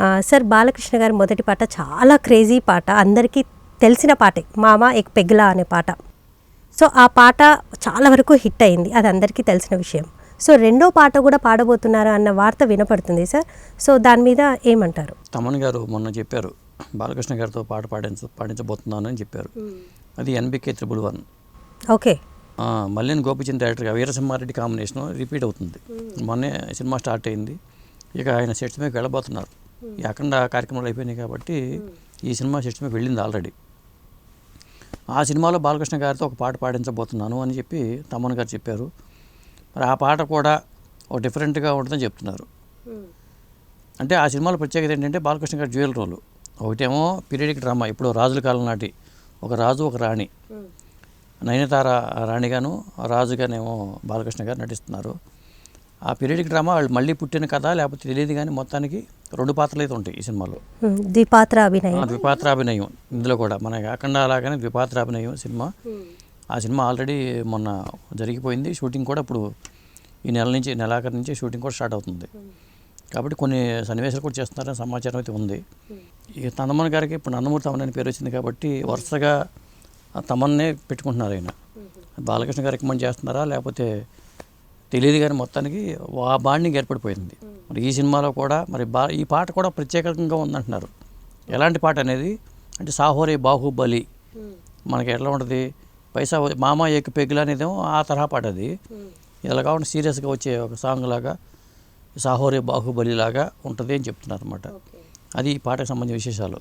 ఆ, సార్ బాలకృష్ణ గారి మొదటి పాట చాలా క్రేజీ పాట. అందరికీ తెలిసిన పాటే. మామ ఎక్ పెగ్లా అనే పాట. సో ఆ పాట చాలా వరకు హిట్ అయింది. అది అందరికీ తెలిసిన విషయం. సో రెండో పాట కూడా పాడబోతున్నారు అన్న వార్త వినపడుతుంది సార్. సో దాని మీద ఏమంటారు? తమన్ గారు మొన్న చెప్పారు బాలకృష్ణ గారితో పాట పాడించ పాడించబోతున్నాను అని చెప్పారు. అది ఎన్బికే త్రిబుల్ వన్. ఓకే. ఆ, మల్లేని గోపిచంద్ డైరెక్టర్గా వీరసింహారెడ్డి కాంబినేషన్ రిపీట్ అవుతుంది. మొన్నే సినిమా స్టార్ట్ అయింది. ఇక ఆయన సెట్స్ మీద వెళ్ళబోతున్నారు. ఈ అఖండ కార్యక్రమాలు అయిపోయినాయి కాబట్టి ఈ సినిమా మీద వెళ్ళింది ఆల్రెడీ. ఆ సినిమాలో బాలకృష్ణ గారితో ఒక పాట పాడించబోతున్నాను అని చెప్పి తమ్మన్ గారు చెప్పారు. మరి ఆ పాట కూడా ఒక డిఫరెంట్గా ఉంటుందని చెప్తున్నారు. అంటే ఆ సినిమాలో ప్రత్యేకత ఏంటంటే బాలకృష్ణ గారి జ్యువెల్ రోలు. ఒకటేమో పీరియడిక్ డ్రామా ఇప్పుడు రాజుల కాలం నాటి ఒక రాజు ఒక రాణి. నయనతార రాణిగాను రాజుగానేమో బాలకృష్ణ గారు నటిస్తున్నారు. ఆ పీరియడిక్ డ్రామా వాళ్ళు మళ్ళీ పుట్టిన కథ లేకపోతే తెలియదు కానీ మొత్తానికి రెండు పాత్రలు అయితే ఉంటాయి ఈ సినిమాలో. ద్విపాత్ర అభినయం. ద్విపాత్రాభినయం ఇందులో కూడా మన కాకుండా అలాగనే ద్విపాత్రాభినయం సినిమా. ఆ సినిమా ఆల్రెడీ మొన్న జరిగిపోయింది. షూటింగ్ కూడా ఇప్పుడు ఈ నెల నుంచి నెలాఖరు నుంచి షూటింగ్ కూడా స్టార్ట్ అవుతుంది. కాబట్టి కొన్ని సన్నివేశాలు కూడా చేస్తున్నారని సమాచారం అయితే ఉంది. ఇక నందమూరి గారికి ఇప్పుడు నందమూరి తమన్ అని పేరు వచ్చింది కాబట్టి వరుసగా తమన్నే పెట్టుకుంటున్నారు ఆయన. బాలకృష్ణ గారు రికమెండ్ చేస్తున్నారా లేకపోతే తెలియదు కానీ మొత్తానికి ఆ బాండింగ్ ఏర్పడిపోయింది. మరి ఈ సినిమాలో కూడా మరి బా ఈ పాట కూడా ప్రత్యేకంగా ఉందంటున్నారు. ఎలాంటి పాట అనేది? అంటే సాహోరే బాహుబలి. మనకి ఎట్లా ఉంటుంది? పైసా మామ ఏక పెగ్గులు అనేదేమో ఆ తరహా పాట అది. ఇలా కాకుండా సీరియస్గా వచ్చే ఒక సాంగ్ లాగా సాహోరే బాహుబలి లాగా ఉంటుంది అని చెప్తున్నారు అనమాట అది ఈ పాటకు సంబంధించిన విశేషాలు.